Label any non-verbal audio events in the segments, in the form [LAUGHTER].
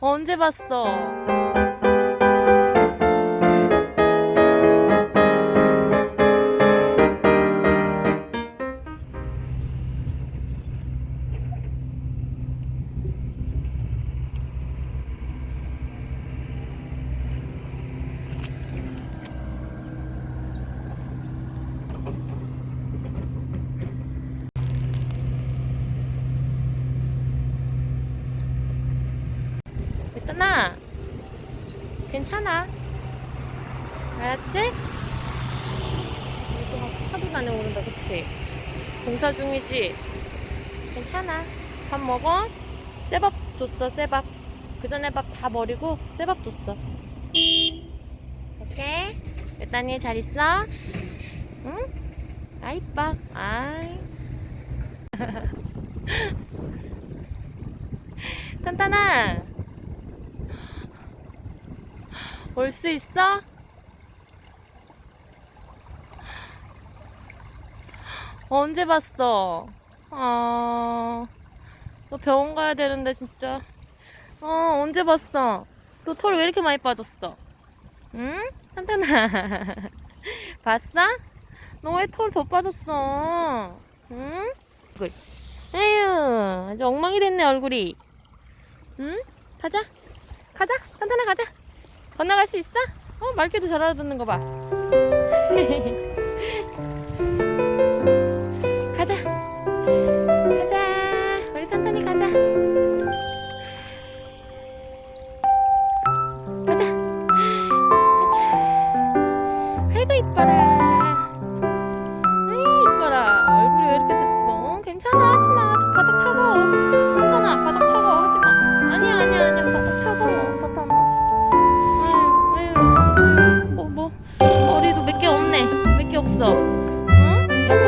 언제 봤어? 일단아 괜찮아 알았지? 이거 막 하도 안에 오른다 그치? 공사 중이지? 괜찮아 밥 먹어? 쇠밥 줬어 쇠밥 그 전에 밥 다 버리고 쇠밥 줬어 오케이 일단이 잘 있어? 응? 아 이뻐 아이 [LAUGHS] 탄탄아 올 수 있어? 언제 봤어? 아, 너 병원 가야 되는데 진짜. 어, 언제 봤어? 너 털 왜 이렇게 많이 빠졌어? 응? 탄탄아. [LAUGHS] 봤어? 너 왜 털 더 빠졌어? 응? 에휴, 아주 엉망이 됐네, 얼굴이. 응? 가자. 가자. 탄탄아, 가자. 건너갈 수 있어? 어, 말귀도 잘 알아듣는 거 봐. [LAUGHS] 가자. 가자. 우리 탄탄이 가자. 가자. 가자. 아이고 이뻐라. 아이 이뻐라. 얼굴이 왜 이렇게 됐어? 어, 괜찮아.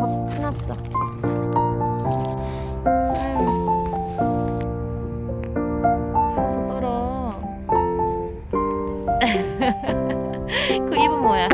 어. 떨어. [LAUGHS] 그 입은 뭐야